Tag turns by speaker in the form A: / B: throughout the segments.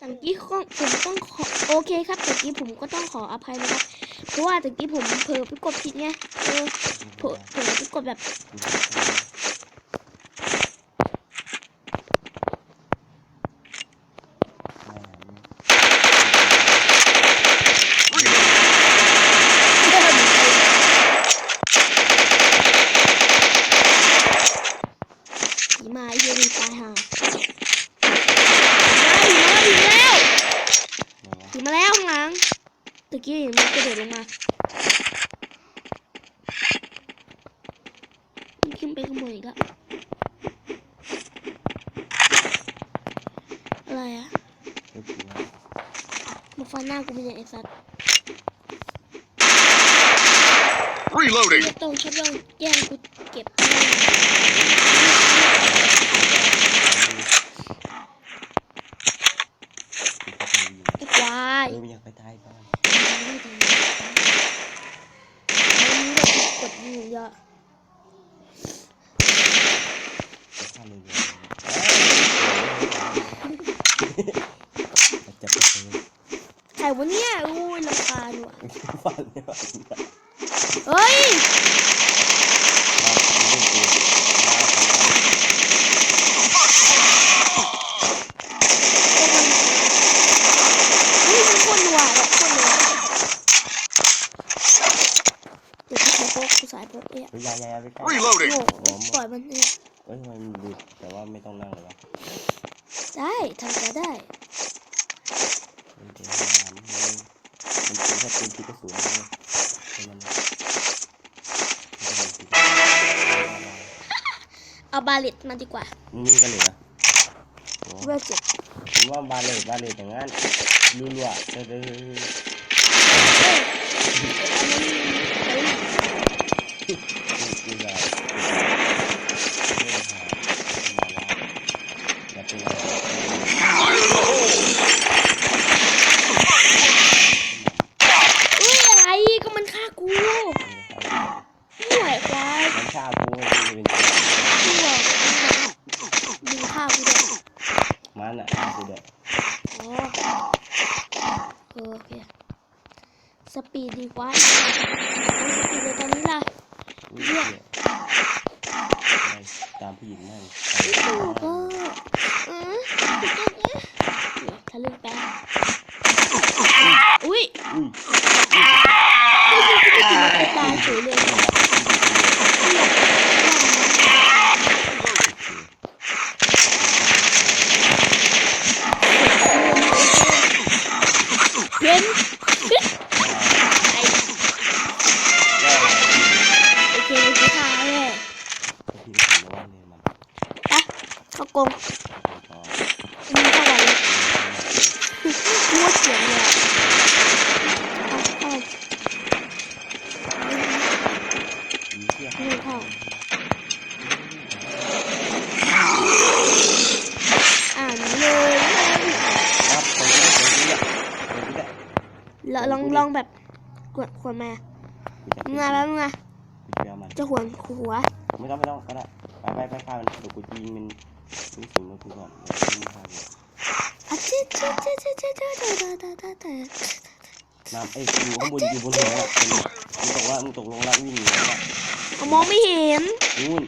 A: ตะกี้ก็ผมต้องขอโอเคครับตะกี้ผมก็ต้องขออภัยนะครับ เพราะว่าตะกี้ผมเผลอไปกดผิดไงเออเผลอเผลอไปกดแบบผีมาเหี้ยดีตายห่าผีมาแล้วผีมาแล้วผีมาแล้วข้างหลังตะกี้เห็นมันกระโดดลงมามันขึ้ นไปข้างบนอีกแล้วอะไรอะมาฟันหน้ากูเป็นไงไอ้สัตว์
B: Reloading.
A: ไม่ต้องชอบเรื่องแย่งกูเก็บไอ้ควาย
C: เออไม่อยากไปตายบ้าน
A: ไม่ดีมันมีแบบกดยิงเยอะ
C: ไปฆ่าเลยเลยจับไปเลย
A: ใค รวะเนี่ยโอ้ยลำคาญว่ะ
C: ฟันเลยฟันเลย
A: เฮ้ยเฮ้ยมันคนว่ะแบบคนว่ะเดี๋ยวกูใช้พกกูสายพกเนี่ย
C: เฮ้ยยายายาไปใกล้
B: Reloading.
A: โง่ปล่อยมันเนี่ย
C: เฮ้ยทำไมมันดุแต่ว่าไม่ต้องนั่งเลยวะ
A: ได้ทำใจได้
C: เฮ้ยเดี๋ยวห้ามมันมันเป็นแค่ปืนที่กระสุนเลยให้มันให้มันติด
A: เอาบาเลตมาดีกว่า
C: มึงนี่กันเลยนะโอ้
A: เวลเจ็ด
C: ผมว่าบาเลตบาเลตอย่างนั้นรัวๆเออเออเออ
A: เอ้ยอันนั้นเฮ้ย
C: รัวๆเออหาอย่าเป็นอะไร
A: อุ้ยอะไรก็มันฆ่ากูไม่ไหวควาย
C: มันฆ่ากูไม่ได้เป็น
A: กูอะยิงฆ่ากูด้วย
C: มันอะฆ่ากูเด็ก
A: อ๋อเออโอเคสปีดดีกว่าเอาสปีดเลยตอนนี้ล่ะ
C: อุ้ยเหี้ยอะไรตามผู้หญิงนั่น
A: กูก็เออทะลึ่งแป๊บอุ้ย
C: อุ้ย
A: ตายเฉยเลย ขว
C: ด
A: มามึงมาแล้วมึงมา
C: กูจะเอามัน
A: จะหวนหัว
C: ไม่ต้องไม่ต้องก็ได้ไปไปไปฆ่ามันเดี๋ยวกูจะยิงมันยิงสูงแล้วกูก่อนเดี๋ยวยิงฆ่ามัน
A: อะเจ๊เจ๊เจ๊เจ๊เจ๊เจ๊เจ๊เจ๊เจ๊เจ๊เจ๊
C: น้ำเอ้ยอยู่ข้างบนอยู่บนหัวอะเป็นมึงตกละมึงตกลงละวิ่งหนีแล้วอะ
A: มองไม่เห็น
C: นู่น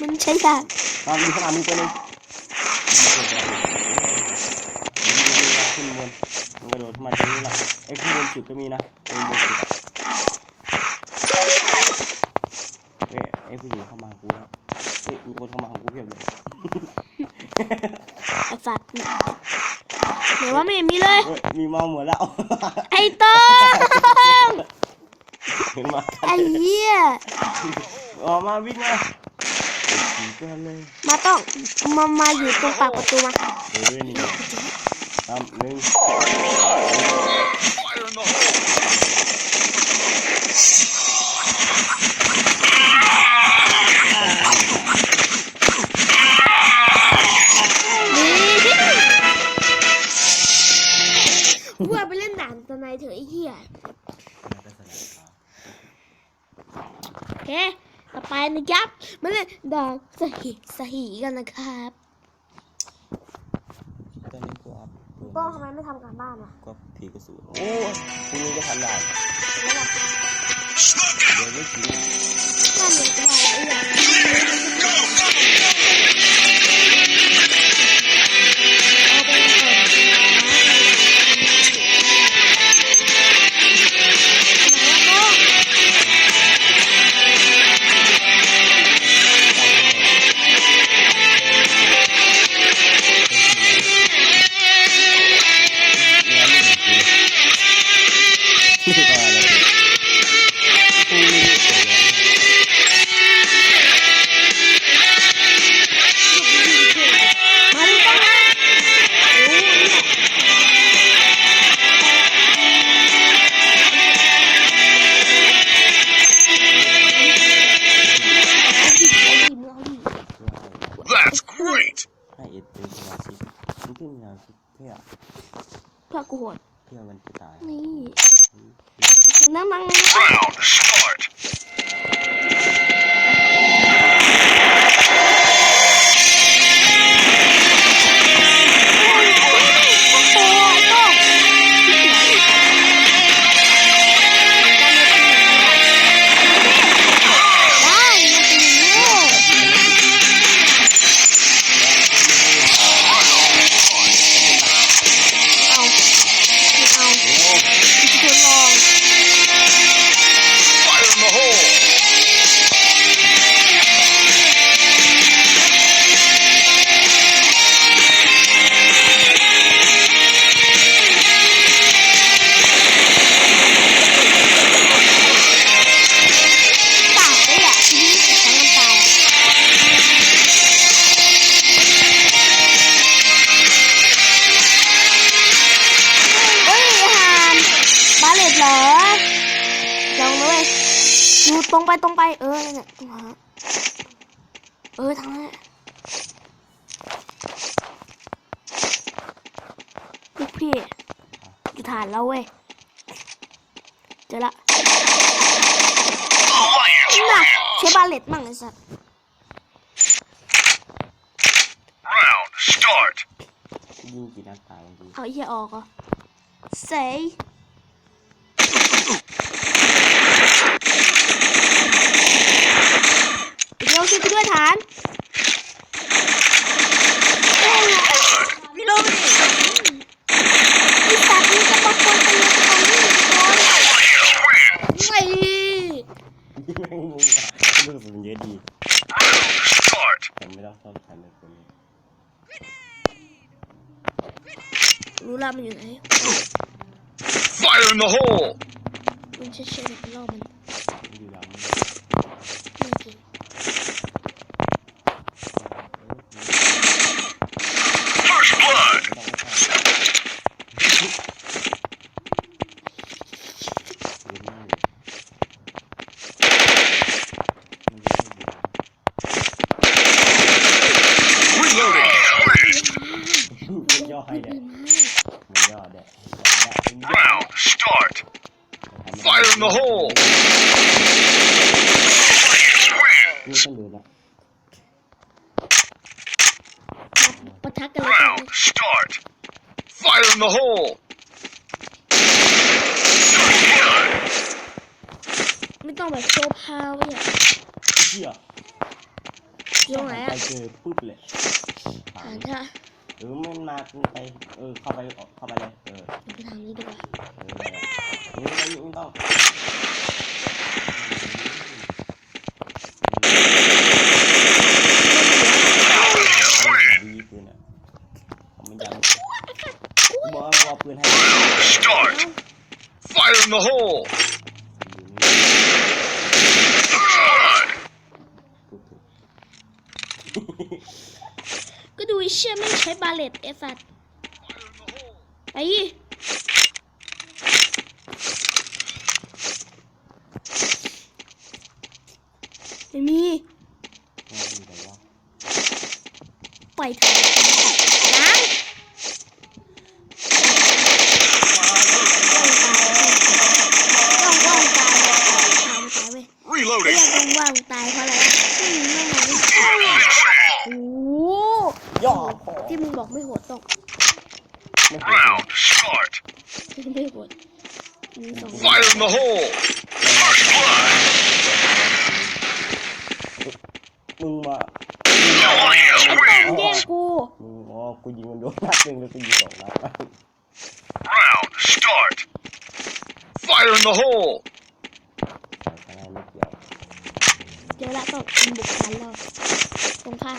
A: มันใช้ยาก
C: ตามมีข้างหลังมึงตัวหนึงขึ้นบนมันกระโดดขึ้นมาตรงนี้ละไอ้ข้างบนสุดก็มีนะ ข้างบนสุดอะเอ้ยไอ้ผู้หญิงเข้ามาหากูแล้วเฮ้ยมีคนเข้ามาหากูเพียบเลย
A: ไอ้สัตว์ไหนว่าไม่เห็นมีเลย
C: เฮ้ยมีเมาหมดแล้ว
A: ไอ้ต้อง
C: เห็นมากัน
A: ไอ้เหี้ย
C: ออกมาวิ่งมาขี่กันเลย
A: มาต้องมามาอยู่ตรงปากประตูมา
C: เออนี่ตามหนึ่ง
A: มาเล่นด่านสหิสหิกันนะครับ
C: ตอนนี้กูอัพกูพิ่ม
A: โต้องทำไมไม่ทำการบ้านอะ
C: ก็ผีกระสุนโอ้ยพรุ่งนี้จะทำได้
A: แล้วแบบ
C: เดี๋ยวไม่กิน
A: นั่นเองก็ว่าไอ้อย่าง ต
C: รง
A: ไปตรงไป เออนั่นแหละตรงนั้นเออทางนั้นแหละลูกพี่อยู่ฐานเราเว้ยเจอละ
B: Alliance
A: น่ะ
B: win.
A: ใช้บาเลตมั่งไอ้สัส
B: Round start.
C: ยิงกี่นัดตายจริง
A: เอาไอ้เหี้ยออกเหรอเส ยเดี๋ยวช่วยด้วยฐานไม่ลงไอ้สัตว์นี่จะมาคนไปเลยตอนนี้โดน
B: Alliance win.
A: ไม่
C: ๆแม่งมุมอะรู้สึกมันเยอะดี
B: ทำ
C: ไม่ไม่ต้องชอบทำแบบคนนี้
A: รู้ละมันอยู่ไหน
B: Fire in the hole.
A: มันเฉยๆไปรอบมัน
C: มันอยู่หลังมัน
A: ไม่จริง
B: First blood.
C: ไม่ต้องไม่ต้องเดี๋ยวนี่มันจะไม่อยู่
B: Reloading. Finished.
C: มันย่อให้แดดมันย่อแดด
B: Round start. Fire in the hole. Alliance win.
C: นี่ต้องดูนะ
A: ปะทะกันเลย
B: Round start. Fire in the hole. First blood.
A: ไม่ต้องแบบโชว์พาวไว้อะ
C: เชี่ย
A: อยู่ตรงไหน
C: ไป
A: อะ
C: เจอปุ๊บเลย
A: ฐานใช่ปะ
C: เออมันมาไปเออเข้าไปเข้าไปเลยเออ
A: เดี๋ยวไปทางนี้ดีกว่า
C: เออไม่ไม่ต้อง
B: Alliance win.
C: ดีปืนอะผมไม่ยังบอกว่าปืนให้
B: Start. Fire in the hole.
A: ก็ดูไอ้เชี่ยไม่งใช้ บาเลตไอ้สัตว์ไปอีไม่มีปล่อยเถอะล้างต้องว่างตายตายตายเว้ย
B: Reloading.
A: เรียกต้องว่างตายเพราะอะไรวะไม่มีไม่มาดิ
B: Finish.
A: โอ้โห
C: ย่อพอ
A: ที่มึงบอกไม่โหดต้อง
C: ม Round start.
A: ไม่หมดมีสอง
C: Fire in the hole. First blood.
D: มึงมา
C: Alliance
A: แย่ง
C: wins.
A: กู
D: มึงอ๋อกูยิงมันโดนนัดหนึ่งแล้วกูยิงสองนัด
C: Round start. Fire in the hole.
D: ใช่ไม่เกี่ยว
A: เจอละต้องบุกทันแล้วตรงข้าม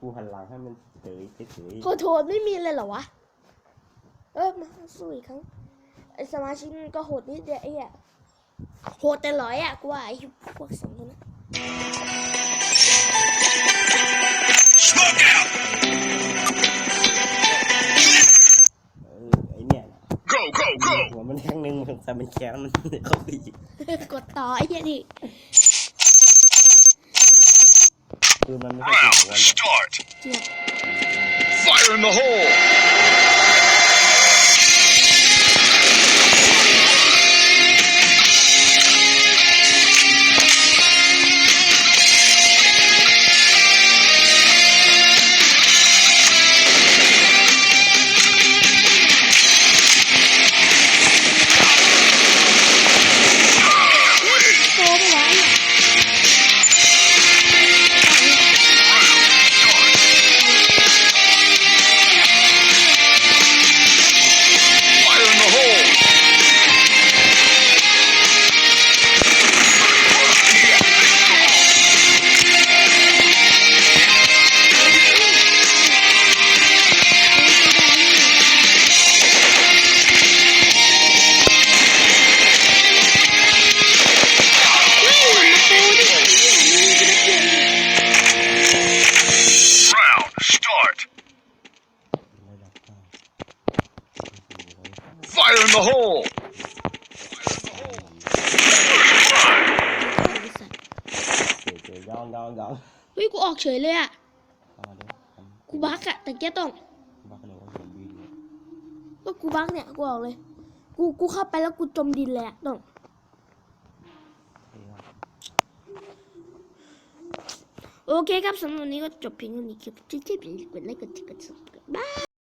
A: กู
D: หันหลังให้มันเฉยเฉย
A: ขอโทษไม่มีเลยเหรอวะ เออมาสู้อีกครั้งไอสมาชิกมันก็โหดนิดเดียวไอ้อะโหดแต่ร้อยอะกูว่าไอ้พวกสองคนนั้น
C: Smoke out.
D: เออไอเนี่ยนะ
C: Go, go, go.
D: หัวมันแข้งหนึ่งมันแต่มันแข้งมันเข้าไปอีก
A: กดต่อไอ้เหี้ยนี่
D: คือมันไม่ใช่ตัว
C: Round
D: วัน
C: start.
A: เจียบ
C: Fire in the hole.
D: จ๋ยองยองยอง
A: เฮ้ยกูออกเฉยเลยอะ
D: เข้ามาด้วย
A: กูบักอะแต่แกต้อง
D: บ้าขนมผมดีเลย
A: ก็กูบักเนี่ยกูออกเลย กูกูเข้าไปแล้วกูจมดินเลยอะต้อง
D: เฮ้ยว่า
A: โอเคครับสำหรับวันนี้ก็จบเพียงเท่านี้ครับที่ที่เป็นกดไลค์กดแชร์กดซับสไครต์บาย